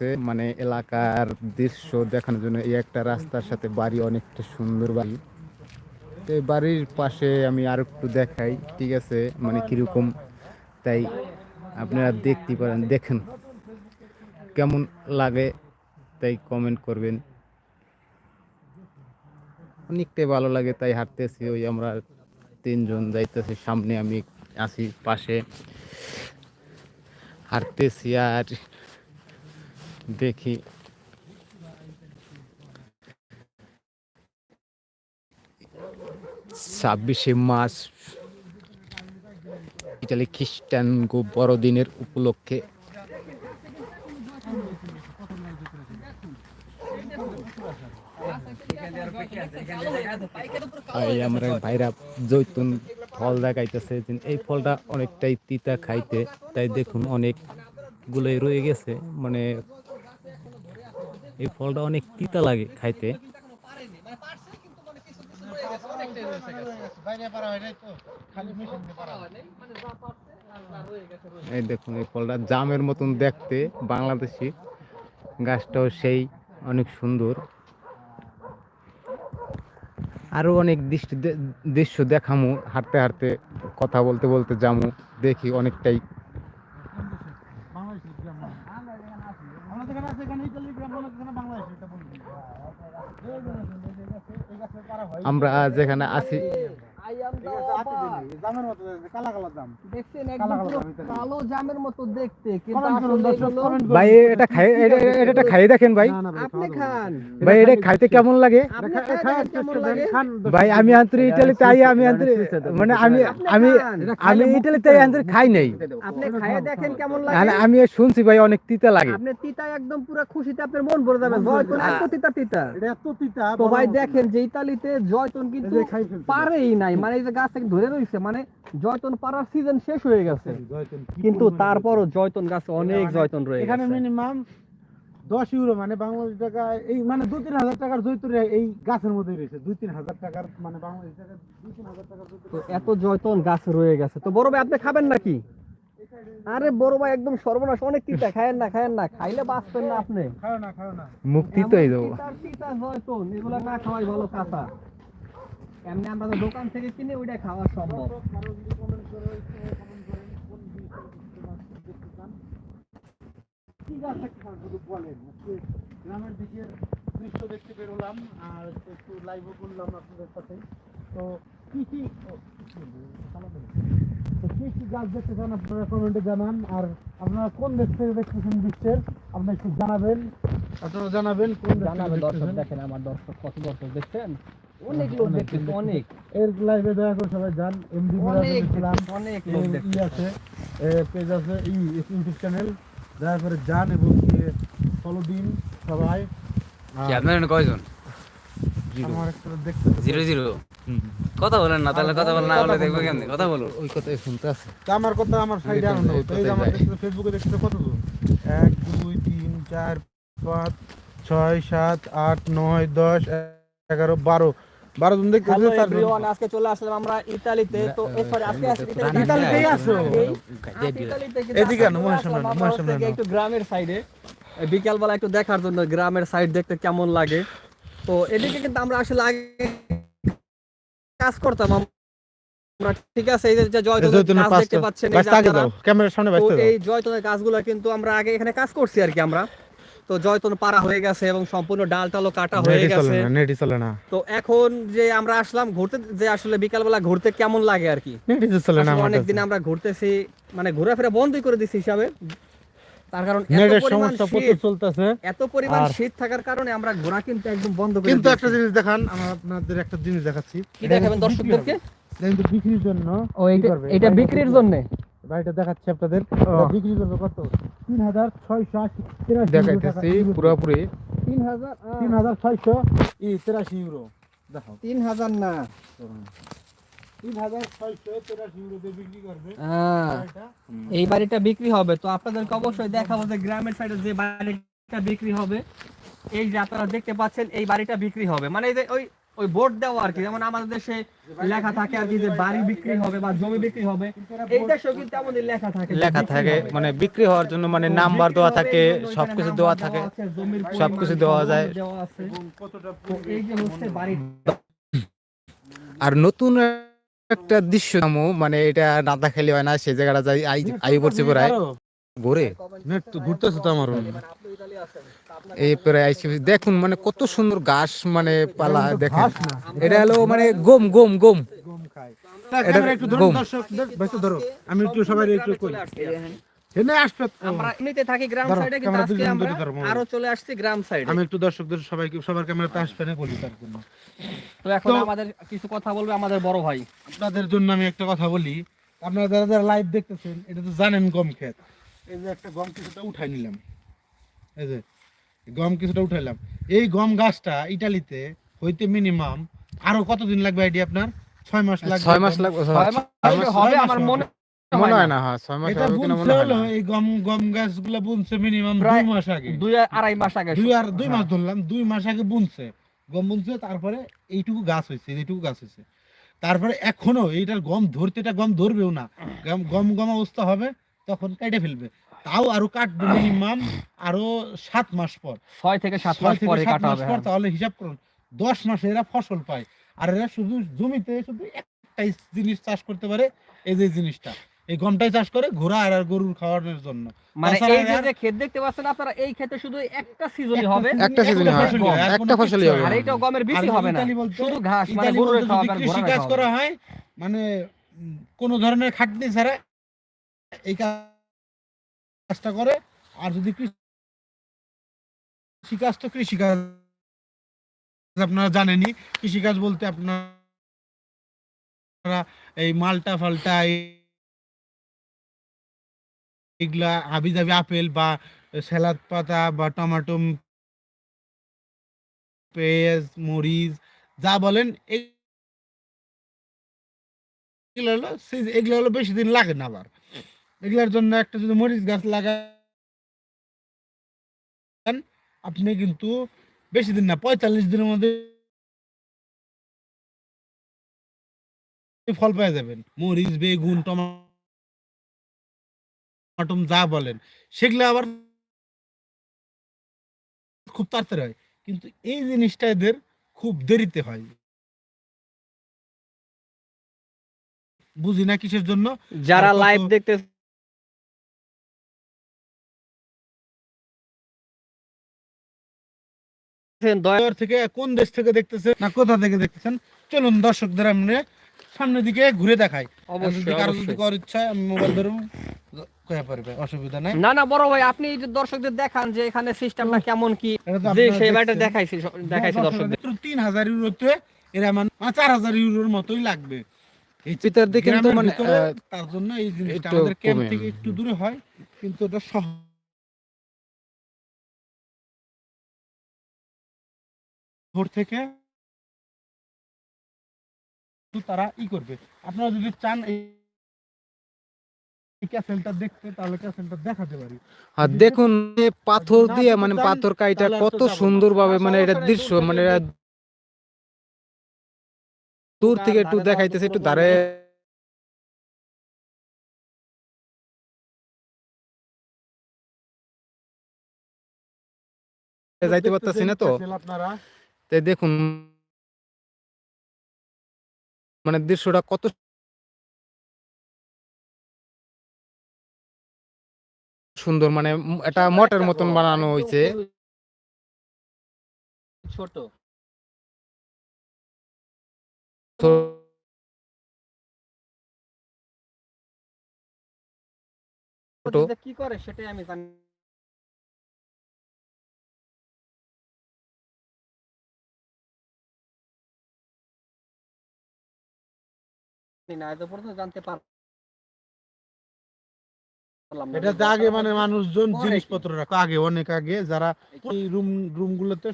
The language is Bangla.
লাগছে মানে এলাকার দৃশ্য দেখানোর জন্য এই একটা রাস্তার সাথে বাড়ি অনেকটা সুন্দর বাড়ি। তো এই বাড়ির পাশে আমি আর একটু দেখাই, ঠিক আছে? মানে কীরকম? তাই আপনারা দেখতে পারেন, দেখেন। কেমন লাগে, তাই কমেন্ট করবেন। অনেকটাই ভালো লাগে, তাই হাঁটতেছি, ওই আমরা তিনজন যাইতেছি, সামনে আমি আছি, পাশে। হাঁটতেছি আর দেখি। ছাব্বিশে মার্চ, ইটালি খ্রিস্টান গো বড়দিনের উপলক্ষে। আমরা ভাইরা জৈতুন ফল দেখাইতেছে এই ফলটা অনেকটাই তিতা খাইতে, তাই দেখুন অনেকগুলোই রয়ে গেছে মানে এই ফলটা অনেক তিতা লাগে খাইতে। এই দেখুন, এই ফলটা জামের মতন দেখতে বাংলাদেশি। গাছটাও সেই, অনেক সুন্দর। আরও অনেক দৃষ্টি দৃশ্য দেখামু, হাঁটতে হাঁটতে, কথা বলতে বলতে যামু, দেখি অনেকটাই আমরা যেখানে আছি এখানে জামের মতো দেখতে কিন্তু কমেন্ট করুন, আসলে দর্শক, এগুলো- কমেন্ট করুন। ভাই এটা খাই এটা এটা- এটা খাই দেখেন ভাই। আপনি খান। ভাই এটা খাইতে কেমন লাগে? আপনি খান কেমন লাগে? ভাই আমি আন্তরিক ইটালিতে আই আমি আন্তরিক মানে আমি আমি আমি ইটালিতে আই আন্তরিক খাই নাই। আপনি খাইয়ে দেখেন কেমন লাগে? আমি শুনছি ভাই অনেক তিতা লাগে। আপনি তিতা একদম পুরো খুশিতে আপনার মন ভরে যাবে জয়তুন এত তিতা তিতা। এটা এত তিতা, তো ভাই দেখেন যে ইতালিতে জয়তুন কিন্তু পারেই নাই। মানে এই যে গাছ থেকে ধরে রয়েছে মানে জয়তুন পাড়ার সিজন শেষ হয়ে গেছে। কিন্তু তারপরও জয়তুন গাছে অনেক জয়তুন রয়ে এখানে মিনিমাম দশ ইউরো মানে বাংলাদেশ টাকা এই মানে দু তিন হাজার টাকার জৈতুন এই গাছের মধ্যেই রয়েছে। দুই তিন হাজার টাকার মানে বাংলাদেশ টাকা দুই তিন হাজার টাকার তো এত জয়তুন গাছ রয়ে গেছে। তো বড় ভাই আপনি খাবেন নাকি? আরে বড় ভাই একদম সর্বনাশ। অনেক তিতা খায়েন না খায়েন না। খাইলে বাঁচবেন না আপনি। খাও না খাও না। মুক্তি তো এই দেবো। তিতা জয়তুন এগুলো না খাওয়াই ভালো কাঁচা। এমনি আমরা তো দোকান থেকে কিনে ওইটা খাওয়া সম্ভব। গ্রামের দিকের দৃশ্য দেখতে বেরোলাম আর একটু লাইভও করলাম আপনাদের সাথে। তো কি কি ও, কি বলব, সালাম আলাইকুম। তো কি কি গাছ দেখতে চান আপনারা কমেন্টে জানান আর আপনারা কোন দেশ থেকে দেখতেছেন বিশ্বের আপনারা একটু জানাবেন আপনারা জানাবেন কোন দেশ দর্শক দেখেন আমার দর্শক কত দর্শক দেখছেন? অনেক লোক দেখতেছে অনেক। এর লাইভে দয়া করে সবাই যান এমডি অনেক অনেক লোক দেখতেছে। আছে পেজ আছে ইউটিউব চ্যানেল দয়া করে যান এবং ফলো দিন সবাই। কি আপনার কয়জন? আমার একটা দেখতে জিরো জিরো। কথা বলেন না তাহলে কথা বলেন না বলে দেখব কেমনি? কথা বলুন। ওই কথাই শুনতে আছে। আমার কথা আমার সাইডে আনন্দ এই আমার যায়। দেখতে ফেসবুকে দেখতে কত এক দুই তিন চার পাঁচ ছয় সাত আট নয় দশ এগারো বারো। বারো জন দেখতে হ্যালো এভরিওয়ান আজকে চলে আসলাম আমরা ইতালিতে তো এ আজকে ইতালিতেই আসো? এদিকে সামনে আনো, মহেশ সামনে আনো। একটু গ্রামের সাইডে বিকাল বেলা একটু দেখার জন্য গ্রামের সাইড দেখতে কেমন লাগে তো এদিকে কিন্তু আমরা আসলে আগে কাজ করতাম আমরা ঠিক আছে এই যে জয়তুনের গাছ দেখতে পাচ্ছেন এই ক্যামেরার সামনে জয়তনের গাছগুলো কিন্তু আমরা আগে এখানে কাজ করছি আর কি আমরা তো জয়তন পাড়া হয়ে গেছে এবং সম্পূর্ণ ডাল টালও কাটা হয়ে গেছে না নেটই চলে না। তো এখন যে আমরা আসলাম ঘুরতে যে আসলে বিকালবেলা ঘুরতে কেমন লাগে আর কি? নেটই তো চলে না আমার অনেকদিন আমরা ঘুরতেছি মানে ঘোরাফেরা বন্ধই করে দিছি হিসাবে। তার কারণ নেটের সমস্যা প্রচুর চলতেছে। এত পরিমাণ শীত থাকার কারণে আমরা ঘোরা কিন্তু একদম বন্ধ করে কিন্তু একটা জিনিস দেখান আমরা আপনাদের একটা জিনিস দেখাচ্ছি। কি দেখাবেন দর্শকদেরকে? কিন্তু বিক্রির জন্য ও এটা বিক্রির জন্য? বাড়িটা দেখাচ্ছি আপনাদের। বিক্রি করবে কত? তিন হাজার ছয়শো আশি তিরাশি দেখাইতেছি পুরোপুরি। তিন হাজার তিন হাজার ছয়শো ই তিরাশি ইউরো। দেখো। তিন হাজার না বাড়িটা। এই বাড়িটা বিক্রি হবে। তো আপনাদেরকে অবশ্যই দেখাবো যে গ্রামের সাইডে যে বাড়িটা বিক্রি হবে। এই যে আপনারা দেখতে পাচ্ছেন এই বাড়িটা বিক্রি হবে। মানে এই যে ওই ওই বোর্ড দেওয়া আর কি। যেমন আমাদের দেশে লেখা থাকে আর কি যে বাড়ি বিক্রি হবে বা জমি বিক্রি হবে। এই দেশেও কিন্তু আমাদের লেখা থাকে। লেখা থাকে মানে বিক্রি হওয়ার জন্য মানে নাম্বার দেওয়া থাকে সবকিছু দেওয়া থাকে সবকিছু দেওয়া যায়। এই যে হচ্ছে বাড়ির আর নতুন একটা দৃশ্য নামো মানে এটা না দেখালে হয় না সে জায়গাটা যাই আই আই পড়ছে প্রায় ঘুরে তো ঘুরতেছে তো আমারও আইসি। দেখুন মানে কত সুন্দর ঘাস মানে পালা দেখেন। এটা হলো মানে গম গম গম। গম খায় এটা ক্যামেরা একটু দর্শকদের বেশি আমি একটু সবাই একটু করি। এনে আসবে আমরা এমনিতে থাকি গ্রাম সাইডে কিন্তু আজকে আমরা ধরে ধরো, মোবাইল। আরও চলে আসছি গ্রাম সাইডে। আমি একটু দর্শকদের সবাইকে সবার ক্যামেরাতে আসবে না বলি তার জন্য। তো এখন আমাদের কিছু কথা বলবে আমাদের বড় ভাই। আপনাদের জন্য আমি একটা কথা বলি। আপনারা যারা যারা লাইভ দেখতেছেন এটা তো জানেন গম ক্ষেত। এই যে একটা গম কিছুটা উঠাই নিলাম। এই যে গম কিছুটা উঠাইলাম। এই গম গাছটা ইটালিতে হইতে মিনিমাম আরও কতদিন লাগবে আইডিয়া আপনার? ছয় মাস লাগবে ছয় মাস লাগবে ছয় মাস মাস- হবে আমার মনে মনে হয় না। হ্যাঁ ছয় মাস এটা বুনছে হলো এই গম গম গাছগুলা বুনছে মিনিমাম দুই মাস আগে। দুই আড়াই মাস আগে। দুই আর দুই মাস ধরলাম দুই মাস আগে বুনছে। গম বুনছে তারপরে এইটুকু গাছ হয়েছে এইটুকু গাছ হয়েছে। তারপরে এখনও এইটার গম ধরতে এটা গম ধরবেও না। গম গম গম অবস্থা হবে তখন কেটে ফেলবে। তাও আরও কাটবে মিনিমাম আরও সাত মাস পর। ছয় থেকে সাত মাস পরে কাটা হবে পর হ্যাঁ। তাহলে হিসাব করুন দশ মাসে এরা ফসল পায়। আর এরা শুধু জমিতে শুধু একটাই জিনিস চাষ করতে পারে এই যে জিনিসটা এই গমটাই চাষ করে ঘোড়া আর গরুর খাওয়ানোর জন্য। মানে এই যে ক্ষেত দেখতে পাচ্ছেন আপনারা এই ক্ষেতে শুধু একটা সিজনই হবে। একটা সিজনই আর একটা ফসলই হবে। আর এইটাও গমের বেশি হবে না। শুধু ঘাস মানে গরুর আর কৃষি কাজ করা হয় মানে কোনো ধরনের খাটনি ছাড়া এই কাজটা করে। আর যদি কৃষি কাজ তো কৃষি কাজ আপনারা জানেনই কৃষি কাজ বলতে আপনারা এই মালটা ফালটা এগুলা হাবি জাবি আপেল বা স্যালাদ পাতা বা টমেটো, পেঁয়াজ, মরিচ, যা বলেন, এগুলো হলো এগুলো হলো বেশি দিন লাগে না আবার। এগুলোর জন্য একটা যদি মরিচ গাছ লাগান আপনি কিন্তু বেশি দিন না পঁয়তাল্লিশ দিনের মধ্যে ফল পেয়ে যাবেন। মরিচ বেগুন টমাটো যা বলেন সেগুলো আবার খুব তাড়াতাড়ি হয়। কিন্তু এই জিনিসটা এদের খুব দেরিতে হয়। বুঝি না কিসের জন্য? যারা লাইভ দেখতে দয়ার থেকে কোন দেশ থেকে দেখতেছেন না কোথা থেকে দেখতেছেন? চলুন দর্শকদের আমরা সামনের দিকে ঘুরে দেখাই। অবশ্যই কারও যদি করার ইচ্ছা আমি মোবাইল ধরুন। পারবে অসুবিধা নাই। না না বড় ভাই আপনি দর্শকদের দেখান যে এখানে সিস্টেমটা কেমন কি। যে সেই দেখাইছি দেখাইছি দর্শকদের ইউরোতে এরা মানে ইউরোর মতোই লাগবে। দিকে মানে তার জন্য এই জিনিসটা আমাদের ক্যাম্প থেকে একটু দূরে হয় কিন্তু এটা শহর থেকে তারা ই করবে আপনারা যদি চান আর দেখুন পাথর দিয়ে মানে পাথর কাইটা কত। সুন্দর ভাবে মানে এটা দৃশ্য দূর মানে থেকে দূর থেকে একটু দেখাইতেছে একটু ধারে ধারে যাইতে পারতাছি না তো ক্যাসেল আপনারা তো দেখুন মানে দৃশ্যটা কত সুন্দর মানে এটা মঠের মতন বানানো হয়েছে ছোট। ছোট। কি করে সেটাই আমি জানি না এত পর্যন্ত জানতে পার পারলাম এটাতে আগে মানে মানুষজন জিনিসপত্র রাখো আগে অনেক আগে যারা এই রুম রুম গুলোতে